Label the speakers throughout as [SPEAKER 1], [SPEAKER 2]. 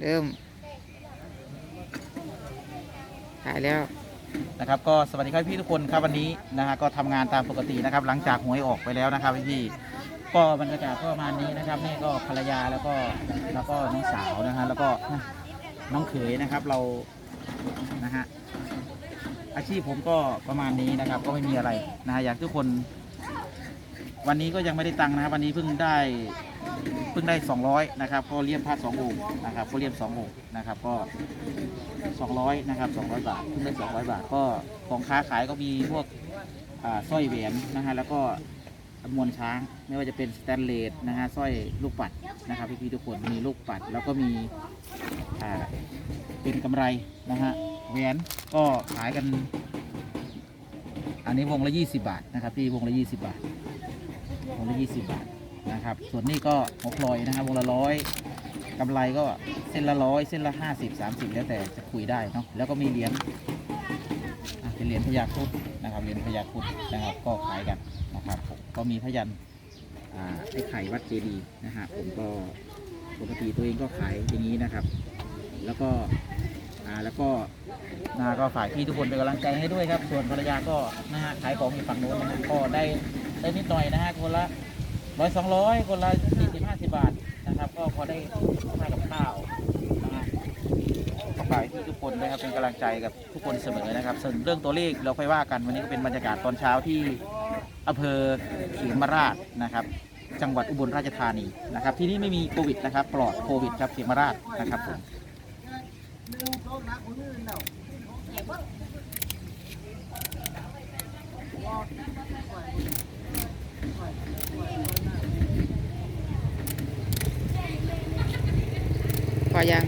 [SPEAKER 1] เริ่มขายแล้ว
[SPEAKER 2] นะครับ ก็สวัสดีครับพี่ทุกคนครับวันนี้นะฮะก็ทำงานตามปกตินะครับ หลังจากหวยออกไปแล้วนะครับพี่ก็บรรยากาศก็ประมาณนี้นะครับนี่ก็ภรรยาแล้วก็แล้วก็น้องสาวนะฮะแล้วก็น้องเขยนะครับเรานะฮะอาชีพผมก็ประมาณนี้นะครับ ก็ไม่มีอะไรนะฮะอยากทุกคน วันนี้ก็ยังไม่ได้ตังค์นะครับวันนี้เพิ่งได้ เพิ่งได้ 200นะครับก็เลี่ยมพาดสององค์นะครับก็เลี่ยมสององค์นะครับก็ 200นะครับ200 บาทเพิ่งได้ 200 บาท ก็ของค้าขายก็มีพวกอ่าสร้อยแหวนนะฮะแล้วก็มวลช้างไม่ว่าจะเป็นสแตนเลสนะฮะสร้อยลูกปัดนะครับพี่ๆทุกคนมีลูกปัด แล้วก็มีเป็นกำไรนะฮะแหวนก็ขายกัน อันนี้วงละ 20 บาทนะครับพี่วงละ 20 บาทวงละ 20 บาท นะครับ ส่วนนี้ก็หัวพลอยนะครับวงละร้อยกำไรก็เส้นละร้อยเส้นละ50 30 แล้วแต่จะคุยได้เนาะแล้วก็มีเหรียญเป็นเหรียญพญาครุดนะครับเหรียญพญาครุดนะครับก็ขายกันนะครับผมก็มีพยันไอ้ไข่วัดเจดีย์นะฮะผมก็ปกติตัวเองก็ขายอย่างนี้นะครับ แล้วก็อ่าแล้วก็นะก็ฝากพี่ทุกคนเป็นกำลังใจให้ด้วยครับ ส่วนภรรยาก็นะฮะขายของอยู่ฝั่งโน้นนะฮะก็ได้ได้นิดหน่อยนะฮะคนละ ร้อยสองร้อยคนละสี่สิบห้าสิบบาทนะครับ ก็พอได้ค่ากับข้าวนะฮะก็ฝากทุกคนนะครับเป็นกำลังใจกับทุกคนเสมอนะครับ ส่วนเรื่องตัวเลขเราค่อยว่ากันวันนี้ก็เป็นบรรยากาศตอนเช้าที่อำเภอเขมราชนะครับ จังหวัดอุบลราชธานีนะครับ ที่นี่ไม่มีโควิดนะครับ ปลอดโควิดครับเขมราชนะครับผม
[SPEAKER 1] พอยัง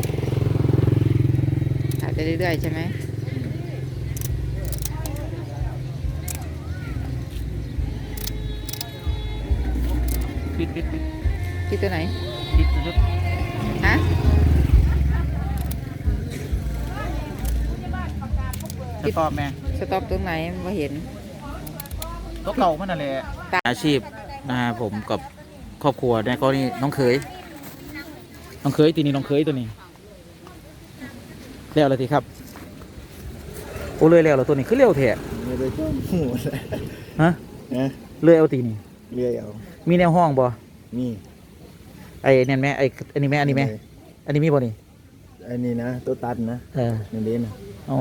[SPEAKER 1] ขายไปเรื่อยๆใช่ไหม
[SPEAKER 2] ปิดปิดปิด
[SPEAKER 1] ที่ตัวไหน
[SPEAKER 2] ปิดสุด
[SPEAKER 1] ฮะ
[SPEAKER 2] จะตอบแม่
[SPEAKER 1] สต็อปตรงไหนมาเห็น
[SPEAKER 2] ตัวเก่ามันนั่นแหละอาชีพนะฮะผมกับครอบครัวเนี่ยก็นี่น้องเคย น้องเคยตีนี้น้องเคยตัวนี้เลี้ยวเลยทีครับโอ้เลยเลี้ยวแล้วตัวนี้คือเลี้ยวแท้
[SPEAKER 3] ไม่ได้ต้มหัวเลย
[SPEAKER 2] ฮะ
[SPEAKER 3] นะ
[SPEAKER 2] เลื่อยเอาตีนี่
[SPEAKER 3] เรียเอา
[SPEAKER 2] มีแนวห้องบ่
[SPEAKER 3] นี่
[SPEAKER 2] ไอ้เนี่ยแม่ไอ้อันนี้แม่อันนี้แม่อันนี้มีบ่นี่
[SPEAKER 3] อันนี้นะตัวตัดนะ
[SPEAKER 2] เออ
[SPEAKER 3] นี่เด่นนะ
[SPEAKER 2] อ๋อ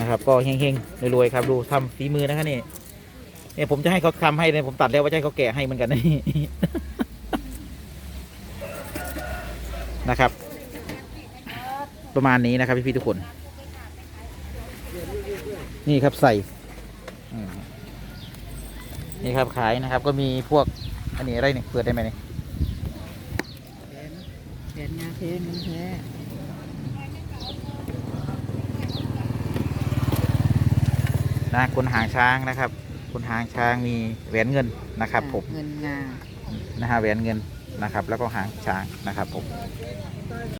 [SPEAKER 2] นะครับ ก็เฮงๆรวยๆครับดูทำฝีมือนะครับนี่เนี่ยผมจะให้เขาทำให้เนี่ยผมตัดแล้วว่าจะให้เขาแกะให้เหมือนกันนะนี่นะครับ ประมาณนี้นะครับพี่ๆทุกคน นี่ครับใส่นี่ครับขายนะครับ ก็มีพวกอันนี้อะไรเนี่ยเปิดได้ไหมเนี่ย
[SPEAKER 1] แผนงานเพนมันแท้
[SPEAKER 2] นะคนหางช้างนะครับ คนหางช้างมีแหวนเงินนะครับผม
[SPEAKER 1] เงินงา
[SPEAKER 2] นะฮะแหวนเงินนะครับ แล้วก็หางช้างนะครับผม